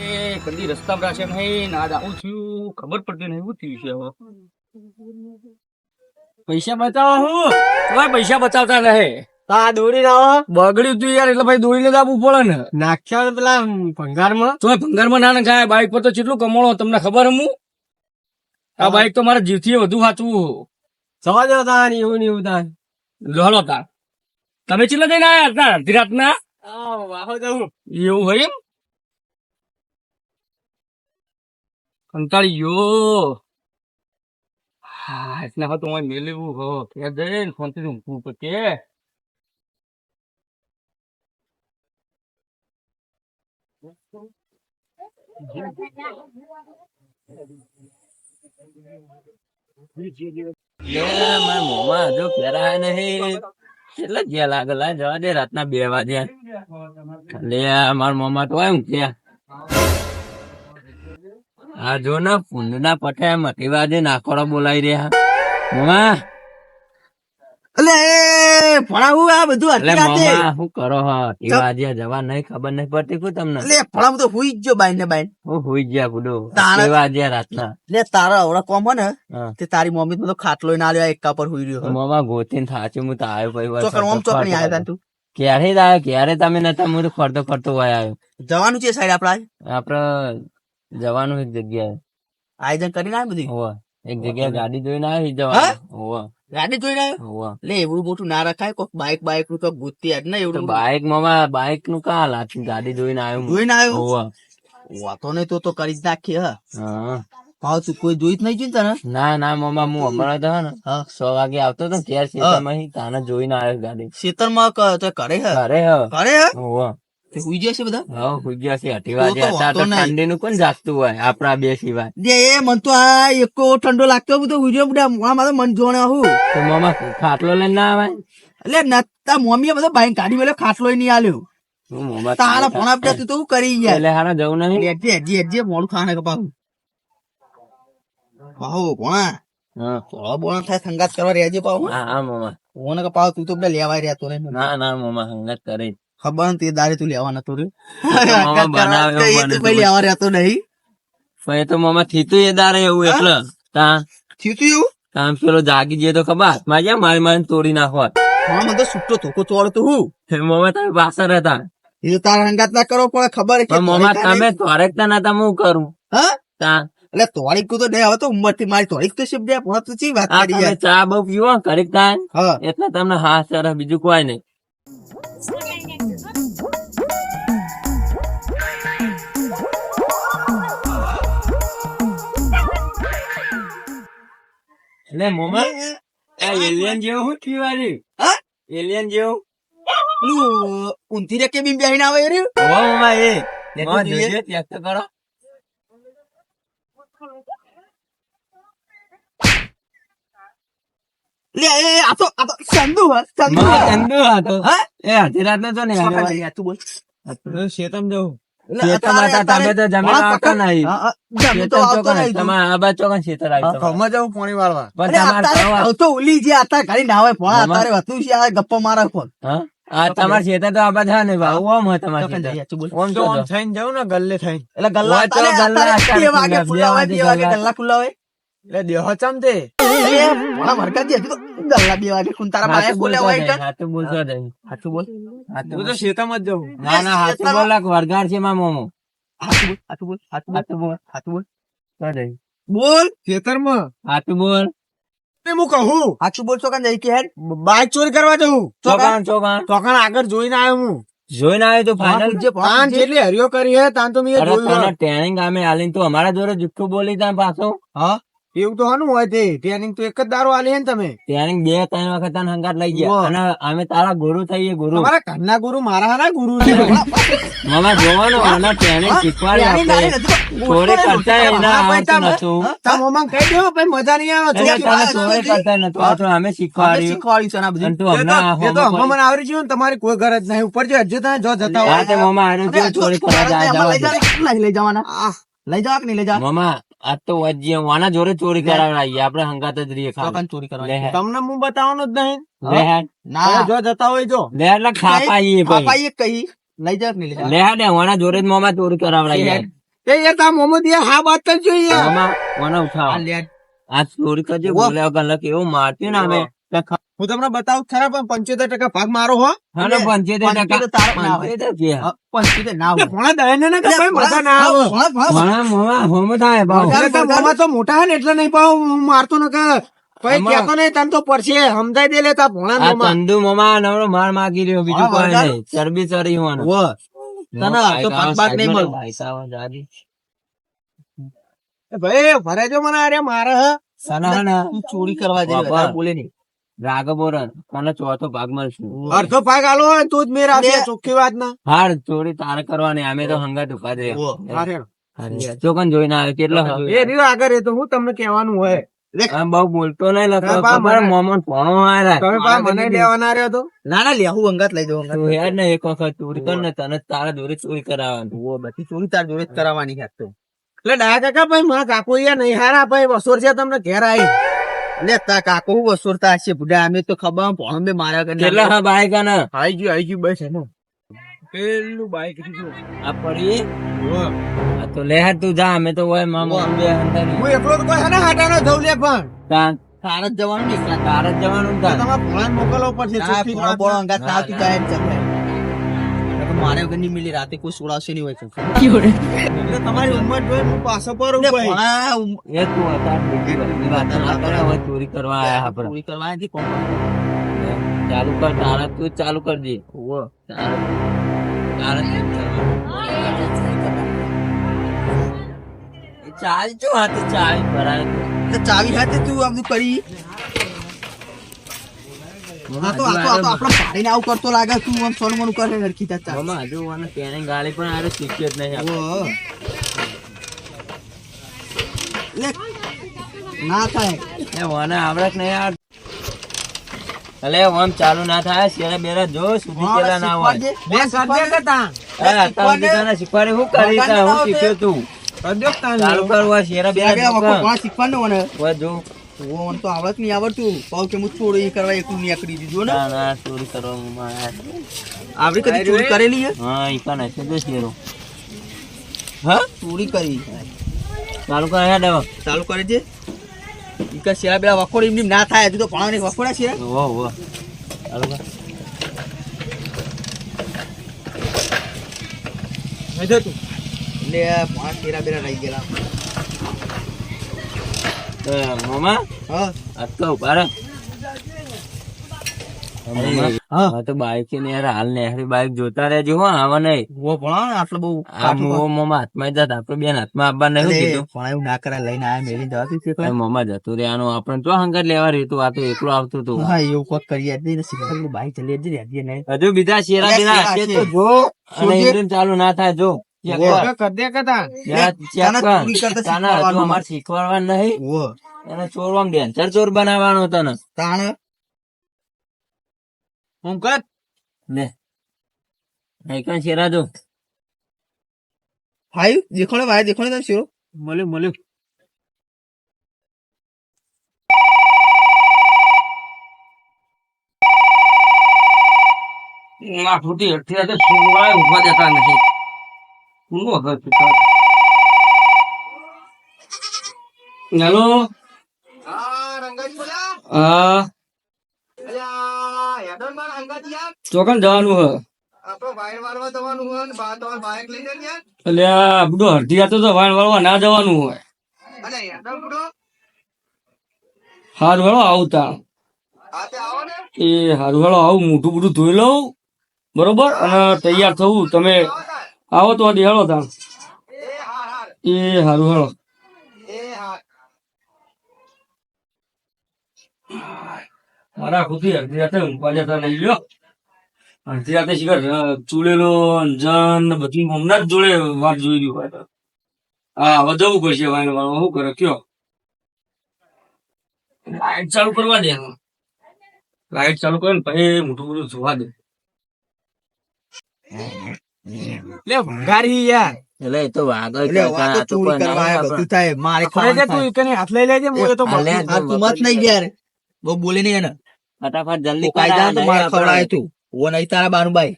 એ કદી રસ્તા પર છે નહીં ના આવું થયું ખબર પડતી નહીં શું થયું છે હવે પૈસા બચાવો હું તમારે પૈસા બચાવતા રહે આ દોરી લાવો બગડ્યું તું યાર એટલે ભાઈ દોડીને લેતા આપવું પડે ને. નાખ્યા પેલા ભંગારમાં. તો ભંગારમાં ના નાખાય બાઈક પર તો કેટલું કમાણો તમને ખબર હે આ બાઈક તો મારા જીવથી વધુ સાચવું જવા દો તાન એવું ને એવું તાર તમે ચીલા જઈને આવ્યા હતા અડધી રાતના? વાહો જવું એવું હોય એમ? કંટાળી ગયો હા એટલે હવે તો હું મેળવું હો ક્યાં જઈને ફોનથી ઊંઘવું પડશે મારા મોમાં હજુ ફેરા નહીં. કેટલા જ્યાં લાગેલા જવા દે રાતના બે વાગ્યા. લે માર મોમાં તો એમ ક્યાં આ જો ને પુંડના પઠે મટી વાજે નાખોડો બોલાઈ રહ્યા. મોમા. એટલે ફળાવું આ બધું અટકી રાતે. શું કરો હો? એવા જવા નહીં ખબર નહીં પડતી કુ તમને? અલે ફળાવું તો હુઈ જ જો બાઈ ને બાઈ હું હુઈ ગયા બુડો એવા ટી રાતના? લે તારા અવળા કોમ ને તે તારી મમ્મી તો ખાટલો ના આવ્યો એકા પર હુઈ રહ્યો મોમા ગોતીન થાચું હું તો આવ્યો પછી ચોકર ઓમ ચોક નહીં આવ્યા તું ક્યારે આવ્યો ક્યારે તમે નતા હું તો ખરતો ખરતો હોય આવ્યો. જવાનું છે સાઈડ આપડા આપડે જવાનું એક જગ્યાએ. આયોજન કરીને આવે બધી? એક જગ્યાએ ગાડી જોઈને આવી હા? જવાનું. હોવા. ગાડી જોઈને આવ્યો હોવા એટલે એવડું મોટું ના રખાય કોક બાઈક બાઈકનું તો ગુજતી આજ ને તો એવડું બાઈકમાં બાઈકનું કા લાચી ગાડી જોઈને આવ્યો જોઈને આવ્યો? હોવા વાતો નહીં તો તો કરી જ નાખી હા. હા. ભાવ તું કોઈ જોઈ જ નહીં જોઈ તને? ના ના મમ્મા હું હમણાં તો ને હા. સો વાગે આવતો હતો ને ત્યારે સીતામાં તાને જોઈને આવ્યો ગાડી. ખેતરમાં માં તો કરે હે? કરે હે. કરે હે? હોવા ગયા છે બધા? હા હુઈ ગયા છે. અઢી વાગે હતા તો ઠંડી નું કોણ જાગતું હોય? આપણા બે સિવાય. જે એ મન તો આ એકો ઠંડો લાગતો બધો હુઈ ગયો બધા. આમાં મારો મન જોણે હું. તો મમ્મા ખાટલો લઈને ના આવે એટલે નતા મમ્મીએ બધો ભાઈ કાઢી મેલ્યો ખાટલો નહીં આલ્યો. તારા ફોન આપતા તું તો કરી ગયા? એટલે હારા જવું નહીં? એજી એજી એજી મોડું ખાને કપાવું પાહો કોણા હા. થોડો બોણા થાય સંગાત કરવા રહેજે પાહો હા. હા કોને ઓને કપાવ તું તો બધા લેવાય રહ્યા તો ના ના મામા સંગાત કરી. ખબર તે દારે તું લેવા નતો મામા લેવા રહેતો નહીં. પછી તો મમ્મા થીતું એ દારે એવું એટલે. તા થીતું એવું? તામ પેલો જાગી જઈએ તો ખબર? હાથમાં જ્યાં મારી મારી તોડી નાખવા. હા મને તો છૂટો થોકો ચોળ તો હું મામા તમે પાછળ હતા એ તો તારા હંગાત ના કરો પણ ખબર છે તમે મમ્મા તમે તોરેકતા નતા હું કરું? હા? તા એટલે તોડીક તો નહીં હવે તો ઉંમરથી મારી તોડીક તો શિપ દે પણ તો ચી વાત કરી ચા બહુ પીવો કરી તા એટલે તમને હા સર બીજું કોઈ નહીં. એટલે મમ્મા આ એલિયન જેવું શું થયું આજે હા? એલિયન જેવું? પેલું ઊંધી રે કે બી બેહીને આવે હો મમ્મા એ. જોજે ત્યાગ તો કરો. લે એ આ તો આ તો ચંદુ હે ચંદુ ચંદુ એ રાત નો તો ને તું બોલ. શેતમ જવું જવું ગપ્પા મારે ફોન. હા? તમારે ખેતર તો આબા થાય ને ભાવ ઓમ હોય તમારે. ઓમ તો ઓમ થઈને જાઉં ને ગલ્લે થઈને. એટલે ગલ્લા ગલ્લા ખુલ્લા હોય ગલ્લા. ખુલ્લા હોય. એટલે દેહ ચમતે ભણા ભરકાજી હજુ તો ગલ્લા બે વાગે ખુલ્લા. તારા પાસે હાચું હોય જાય, કણ? બોલતો જાય. હાચું બોલ હાચું તો શેતામાં જ જાઉં ના ના હાચું બોલ લાગ વરગાડ છે માં મોમો હાચું બોલ હાચું બોલ હાચું બોલ હાચું બોલ તો જાય. બોલ ખેતરમાં હાચું બોલ હું કહું હાચું બોલ ચોકન જઈ કે હેડ બાઇક ચોરી કરવા જવું ચોકાણ ચોકાણ ચોકાણ આગળ જોઈને આવ્યો હું જોઈને આવ્યો તો ફાઇનલ પૂછજે, ભણા જેટલી હરિયો કરી હે તાન તો મેં અરે જોયું તને ટ્રેનિંગ અમે આલીને તો અમારા જોડે જુઠ્ઠું બોલી ત્યાં પાછો હા એવું તો હાનું હોય તે. ટ્રેનિંગ તો એક જ દારો આલી હે ને તમે. ટ્રેનિંગ બે ત્રણ વખત તને હંગાત લઈ ગયા. અને અમે તારા ગુરુ થઈએ ગુરુ. તમારા ઘરના ગુરુ મારા હારા ગુરુ છે. મામા જોવાનો આના ટ્રેનિંગ શીખવાડી આપે તો ચોરી કરતા એના આવડતું તમે- નતું તા મોમાં કહી દો ભાઈ મજા નહીં આવે ચોરી તને કરતા નતું આવડતું અમે શીખવાડી શીખવાડ્યું. છે ને બધું. તો અમને એ તો- તો હમણાં મને આવડી ગયું ને તમારી કોઈ ગરજ નહીં. ઉપર જો હજુ તમે જો જતા આ તે મામા આને ચોરી કરવા જાય જવા લઈ દે. લઈ જવાના. લઈ જવા કે નહીં લઈ જવા મામા આ તો વજ્ય વાના જોરે ચોરી કરાવડાવીએ આપણે હંગાત જ રહીએ ખાલી. ચોકન ચોરી કરવા તમને હું બતાવવાનો જ નહીં. ના. જો જતા હોય જો. લે એટલે લે ખાપાઈએ ભાઈ. પાપાએ કહી લઈ જાત નહીં? લે હેડ, વાના જોરે જ મોમાં ચોરી કરાવડાવીએ એ યાર તા મોહમ્મદ યાર હા વાત તો જોઈએ. યાર મોમાં વાના ઉઠાવ. આ ચોરી કરજે બોલે વગર લખ. એવું મારતી ને અમે હું તમને બતાવું ખરા પણ પંચોતેર ટકા ભાગ મારો હો. પંચોતેર ટકા પંચોતેર ના આવે તો મોટા હે ને એટલે નહીં પાવ મારતો ન ભાઈ કેતો નહીં તને તો પડશે સમજાઈ દે લે ભોણા ચંદુ મોમાં. નવરો માર માગી રહ્યો બીજું કોઈ નહીં. ચરબી ચરી હોવાનું. તને તો પાક બાક નહીં મળે. ભાઈ ભાઈ ભરેજો મને અરે મારે સના ચોરી કરવા જાય બોલે નહીં. રાગ બોરન તને ચોથો ભાગ મળશે. અડધો ભાગ આલો હોય તો જ મેર આપીએ ચોખ્ખી વાત ના હાર ચોરી તાર કરવાની અમે તો હંગાત ઊભા જ વો. રહ્યા ચોકન જોઈને આવે કેટલો એ રહ્યો આગળ એ તો હું તમને કહેવાનું હોય. બહુ બોલતો નહીં લખો મોમન પોણો આવ્યા તમે પા મને લેવાના રહ્યો તો? ના ના લેવું અંગાત લઈ જાઉં તું યાર ને એક વખત ચોરી કર ને તને તારા જોડે ચોરી કરાવવાનું. ઓ બધી ચોરી તાર જોડે જ કરાવવાની છે તો. એટલે ડાયા કાકા ભાઈ મારા કાકો યાર નહીં. હારા ભાઈ વસોર છે તમને ઘેર આવી લે તા કાકો હું વસુરતા છે બુડા અમે તો ખબર ભણો બે માર્યા કરી કેટલા હા બાઈક ને આઈ ગયું આઈ ગયું બસ એનો પેલું બાઈક આ પડી? આ તો લે તું જા અમે તો હોય મામા બે અંદર હું એકલો તો કોઈ હને હાટાનો જઉં લે પણ. તાન તાર જવાનું ને એકલા તારે જવાનું ને તમારે ભોળાને મોકલવો પડશે ભણો ના. અંગાત ના આવતી જાય મારે વગર નહીં મિલી રાતે કોઈ સોડાવશે નહીં હોય. એટલે તમારી ઉંમર જોઈ હું પાછો પડું લે, ભાઈ. ભણા ઉમ- એ તું હતા બીજી વાત ના કરે હવે ચોરી કરવા આયા આપણે ચોરી હતી કોણ? ચાલુ કર તારા તું ચાલુ કર દે તારા જ હાથે ચાવી ભરાય ચાવી હાથે તું આમ કરી. આ તો આ તો આ પાડીને આવું કરતો લાગે તું આમ સોનું મોનું કરે હરખી તા મામા હજુ મને પેને ગાળી પણ આરે શીખ્યો જ નહીં આપણે. લે ના થાય એ મને આવડે નહીં યાર અલે ઓમ ચાલુ ના થાય શેરા બેરા જો સુધી ના હોય. બે કરી દે કે તાં. એ અત્યાર સુધી તને શીખવાડી શું કરી તા? હું શીખ્યો તું કરી દો ચાલુ કર શેરા બે બે બેરા વખત જો ભણા શીખવાનું મને કર. હોય જો ઓ મને તો આવડત નહીં આવડતું. પાવ કે હું ચોરી કરવા એકલું આકડી દીધો ને. ના ના ચોરી કરવામાં મારા. આવડી કદી ચોરી કરેલી હે હા ઈ કને છે જો શેરો. હા? ચોરી કરી. ચાલુ કરે હેડ દેવા ચાલુ કરે છે? ઈ કે શેરા બેલા વખોડ એમની ના થાય હજુ તો પાણી વખોડા છે. ઓ ઓ ચાલુ કર. નહીં તું. એટલે પાંચ શેરા બેરા રહી ગયેલા. મામા હા. ઊભા હા તો બાઈક ને યાર હાલ નેહરી બાઈક જોતા રહેજો હો આવા નહીં. વો ભણા આટલો બહુ આ મુઓ મોમાં હાથમાં જાત આપણે બેન હાથમાં આપવા નહીં કીધું. ભણા એવું ના કરાય લઈને આયા મેલી જવાથી મોમાં જતું રહેવાનું આપણે તો હંગત લેવા રહેતું આ તો એકલું આવતું હતું. હા એવું કોક નહીં શીખવાનું બાઈક ચલી હજી નહીં હજુ બીજા શેરા. તો જો અને ચાલુ ના થાય જો. ચોરી બનાવવાનો તને. તાણ? હું કર. લે. શેરા જો ભાઈ દેખોને ભાઈ દેખોને તમે શેરો. મળ્યું મળ્યું. આ ફૂટી અત્યારે તો સુવાય ઊભા જતા નથી. હવે પિતા. હેલો હા અલ્યા ચોકન જવાનું હ આપણો વાયર વાળવા જવાનું હોય ને બા તમારે બાઈક લઈ જાય યાર એટલે આ બધું હરધિયા તો વાણ વાળવા ના જવાનું હોય બુડો હારું હેળો આવતા એ હારું હેળો આવું મોઢું બધું ધોઈ લઉં બરોબર અને તૈયાર થવું તમે આવો તો આજે હેળો તા એ હાર હેળો મારા ખુદી હરધિયા તો ઊંઘવા જતા નહીં લ્યો. હરધિયા તો શિખર ચૂડેલો જન ને બધું હમણાં જ જોડે વાત જોઈ રહ્યું હોય. હા હવે જવું પડશે વાયન વાળો શું કરે કયો? લાઈટ ચાલુ કરવા દે લાઈટ ચાલુ કરે ને પછી મોટું બધું જોવા દે. લે ભંગારી યાર. એટલે એ તો એટલે કાકા, તો આયા, બધું થાય મારે ખાવાનું તું કને હાથ લઈ લેજે મોય તો આ તું મત નહીં યાર. બહુ બોલે નહીં એને. ફટાફટ જલ્દી કાયદા તો મારે ખવડાય તું. ઓ નહીં તારા બાનુભાઈ.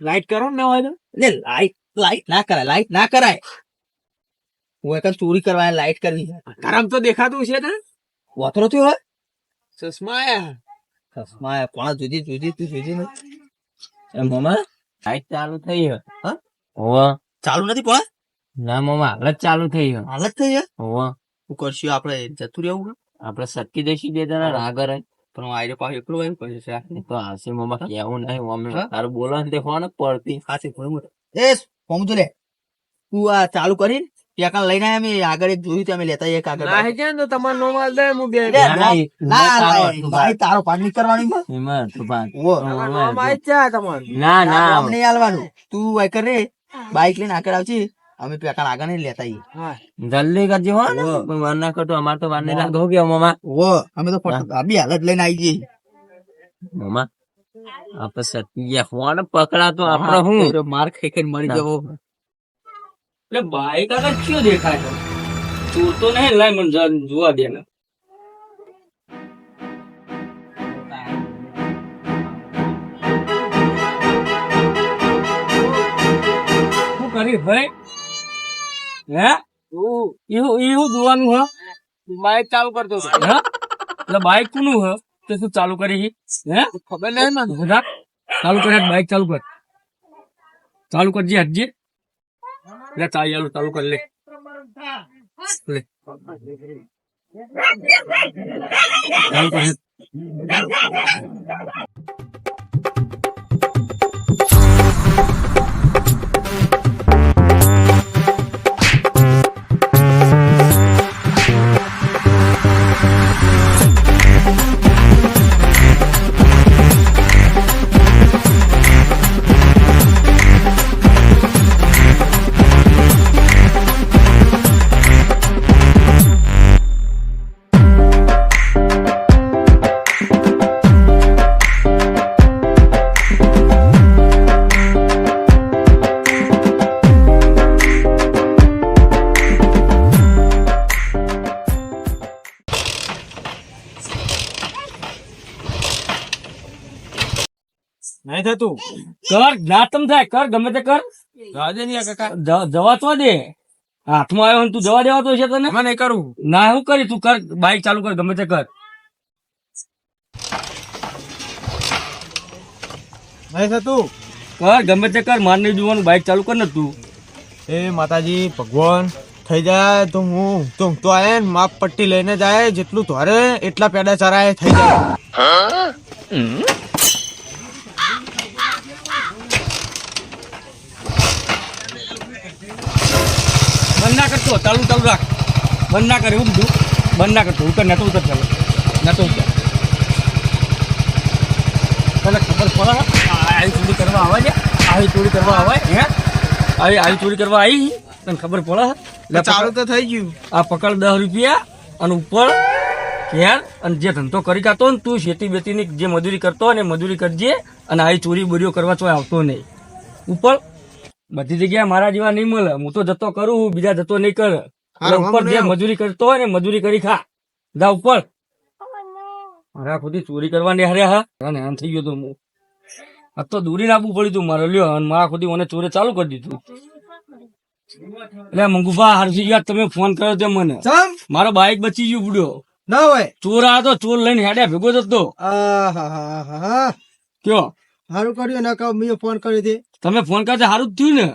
લાઈટ કરો ને હોય તો લે લાઈટ લાઈટ ના કરાય લાઈટ ના કરાય. હું એક ચોરી કરવા લાઈટ કરવી કરમ તો દેખાતું છે ને? વાતરો થયો હોય? ચશ્મા આયા. ચશ્મા કોણ જુદી જુદી તું જુદી ને? એ મામા લાઈટ ચાલુ થઈ હે. હા? ચાલુ નથી પણ ના મામા હાલત ચાલુ થઈ હે. હાલત થઈ હે હોવે. શું કરશું આપણે જતું રહેવું આપણે સટકી દેશી દેતા ને રાગર જ. પણ હું આયરો પાસે એકલું એમ પછી છે તો હાસી મામા કહેવું નહીં હા? તારું બોલો ને તે ફોન પડતી હાસી મોટું એ ફોર્મ તો લે તું આ ચાલુ કરી ત્યાં લઈને અમે આગળ એક જોયું અમે લેતા એક આગળ ના હે તો તમારો નો માલ દે હું બે ના, ના, ના ના, ભાઈ તારો. નહીં કરવાની માં એમાં તો ભાઈ. ઓ માય ચા તમારું? ના ના અમને આલવાનું તું વાય કરે બાઈક લઈને આગળ આવજે. અમે પેકા આગળ નહીં લેતા હા. જલ્દી કરજે હો ને. વાર ના કરતો અમાર તો વાર નહીં લાગો ગયા મામા ઓ અમે તો ફટ આ હાલત લઈને આવી જઈએ. મામા આપણે સત્ય ફોન પકડાતો આપણે હું તો માર ખાઈ ખાઈને મરી જવો. એટલે બાઈક કાકા કયો દેખાય છે? તું તો નહીં લાય મને જોવા દે ને. શું કરી ભાઈ? હે? એવું એવું જોવાનું હ? બાઈક ચાલુ કરતો. હે? એટલે બાઈક કોનું હ? તો શું ચાલુ કરી હે? ખબર નહીં મને? ચાલુ કરે બાઈક ચાલુ કર. ચાલુ કરજે હટજે. લે ચાલ ચાલુ કર લે. લે. ચાલુ નહીં થતું. કર ના થાય કર ગમે તે કર. કાકા. જવા તો દે. હાથમાં આવ્યો તું જવા દેવાતો છે તને? મને કરું. ના હું કરી તું કર બાઈક ચાલુ કર ગમે તે કર. નહીં થતું. કર ગમે તે કર માર નહીં જોવાનું બાઈક ચાલુ કર ને તું. એ માતાજી ભગવાન થઈ જાય તો હું તો તો આવે ને માપ પટ્ટી લઈને જાય જેટલું ધોરે એટલા પેડા ચરાય થઈ જાય. કરતો ચાલુ ચાલુ રાખ. બંધ ના કરે એવું બધું. બંધ ના કરતો ઉતર નતો ઉતર ચાલો. નતો ઉતર. તને ખબર પડે? આવી ચોરી કરવા આવે છે? આવી ચોરી કરવા આવે હે? આવી આવી ચોરી કરવા આવી? તને ખબર પડે? ચાલુ તો થઈ ગયું. આ પકડ દસ રૂપિયા અને ઉપર ઘેર અને જે ધંધો કરી કાતો ને તું ખેતી બેતીની જે મજૂરી કરતો ને મજૂરી કરજે અને આવી ચોરી બોરીઓ કરવા ચોય આવતો નહીં. ઉપર બધી જગ્યાએ મારા જેવા નહીં મળે. હું તો જતો કરું બીજા જતો નહીં કર. ઉપર જે મજૂરી કરતો હોય ને મજૂરી કરી ખા. જા ઉપર. મારા ખુદી ચોરી કરવાની હારે હા? આમ થઈ ગયો તો હું. આ તો દૂરી નાખવું પડ્યું તું મારે લ્યો અને મારા ખુદી મને ચોરે ચાલુ કરી દીધું. એટલે મંગુભા હરજી યાર તમે ફોન કર્યો તે મને. મારો બાઈક બચી ગયું બુડ્યો. ના હોય. ચોર આ તો ચોર લઈને હેડ્યા ભેગો જતો. કયો? સારું કર્યું ના કહું મેં ફોન કર્યો તે. તમે ફોન કરતા સારું જ થયું ને.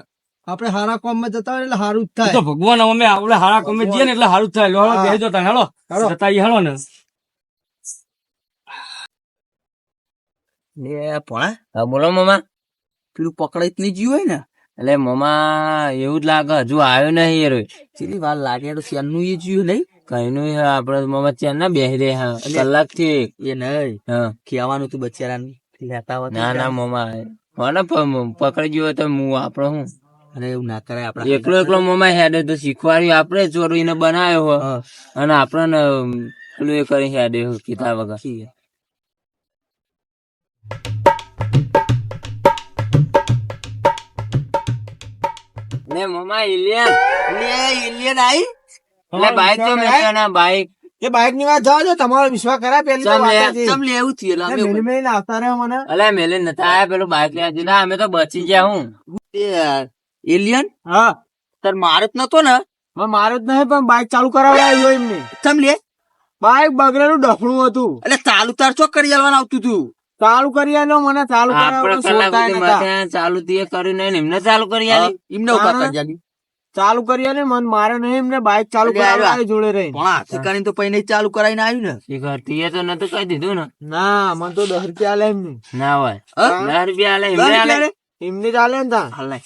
આપણે હારા કામમાં જતા હોય એટલે સારું જ થાય. તો ભગવાન અમે આપણે હારા કોમ જઈએ ને એટલે સારું જ થાય. લો હા. બેસી જતા હેલો. જતા હેલો ને. લે પોણા હા બોલો મામા. પેલું પકડાઈ જ નહીં જ્યું હોય ને? એટલે મામા એવું જ લાગે હજુ આવ્યો નહીં યાર. ચેલી વાર લાગે તો શેરનું એ જોયું નહીં? કઈ નું આપડે મામા ચેન ના બેસી રે હા કલાકથી એ નહીં. હા. ખીયાવાનું તું બચારાને. લેતા હોય ના ના મામા પકડી ગયો તો હું આપડે હું. અરે એવું ના કરાય આપડા એકલો એકલો મોમાં હેડે તો શીખવાડ્યું. આપડે ચોરીને બનાવ્યો હો. અને આપણને પેલું એ કરી હેડે કીધા વગર. ને મમ્મા ઇલિયન લે ઇલિયન આઈ. એટલે બાઈક તો મેં બાઈક. એ બાઇકની વાત જવા દો તમારો વિશ્વાસ કરાય પેલી તો ચમ લે, વાત હતી. ચમ એવું થયું એટલે અમે મેલી આવતા રહ્યો મને. અલે મેલે નતા આયા પેલું બાઈક લેવા દીધા અમે તો બચી ગયા હું. એલિયન હા. તાર મારે જ નતો ને? મારો જ નહીં પણ બાઈક ચાલુ કરાવડાવ્યો એમને ચમ લે? બાઈક બગડેલું ડફણું હતું. એટલે ચાલુ તાર ચોક કરી જવાનું આવતું તું? ચાલુ કરી આલો મને ચાલુ કરાવવાનું ચાલુ તે કર્યું નહીં ને એમને ચાલુ કરી આલી. એમને ઊભા. કરી ચાલુ કરી ને મન મારે નહીં એમને બાઈક ચાલુ કરાવી જોડે રહી પણ હાથે કરીને તો પૈને ચાલુ કરાવીને આવ્યું ને શીખર તીએ તો નતો કહી દીધું ને ના મને તો દસ રૂપિયા આલે એમને ના હોય હા? દસ રૂપિયા આલે એમને આલે લે? એમને જ આલે ને તા હાલે.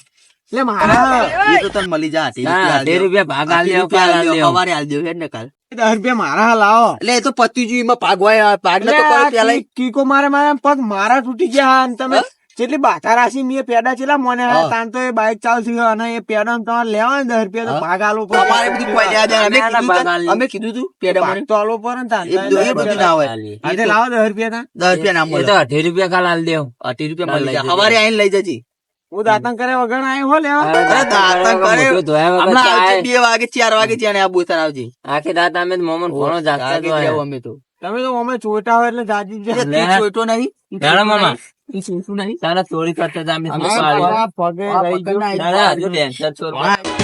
એટલે મારા એ તો તને મળી જા ના, રૂપિયા રૂપિયા ભાગ આલ દેવ કાલ આલ આલ દેવો, દેવો. સવારે આલ દેવ હેડ ને કાલ. દસ રૂપિયા મારા લાવો એટલે એ તો પતિજી જ્યું, એમાં ભાગ હોય ભાગ પેલા કી- કીકો મારે મારે પગ મારા તૂટી ગયા અને તમે? જેટલી બાતા રાશિ મેં પેડા ચેલા મને તાન તો એ બાઈક ચાલુ થઈ અને એ પેડા તમારે લેવા દસ રૂપિયા તો ભાગ આલો પર અમારે બધું કોઈ લેવા. અમે કીધું તું- અમે કીધું તું પેડા મને. તો આલો પર ને તાન. એ બધું- ના હોય. આજે લાવો દસ રૂપિયા તાન. દસ રૂપિયા ના મળે. તો અઢી રૂપિયા કાલ આલ દેવ. અઢી રૂપિયા મળી લઈ જાય. સવારે આવીને લઈ જજી. હું દાંતન કરે વગર આય હો લેવા? દાંતન કરે. હમણાં આવજે બે વાગે ચાર વાગે ત્યાં આ બોતલ આવજે. આખી દાંત અમે મોમન ઘણો જાગતા અમે તો. તમે તો અમે ચોટા હોય એટલે જાજી. તું નહીં. મામા. ચોઈટું નહીં તારા ચોરી કરતા અમે પગે રહી ગયું. ના, હજુ ટેન્શન હા.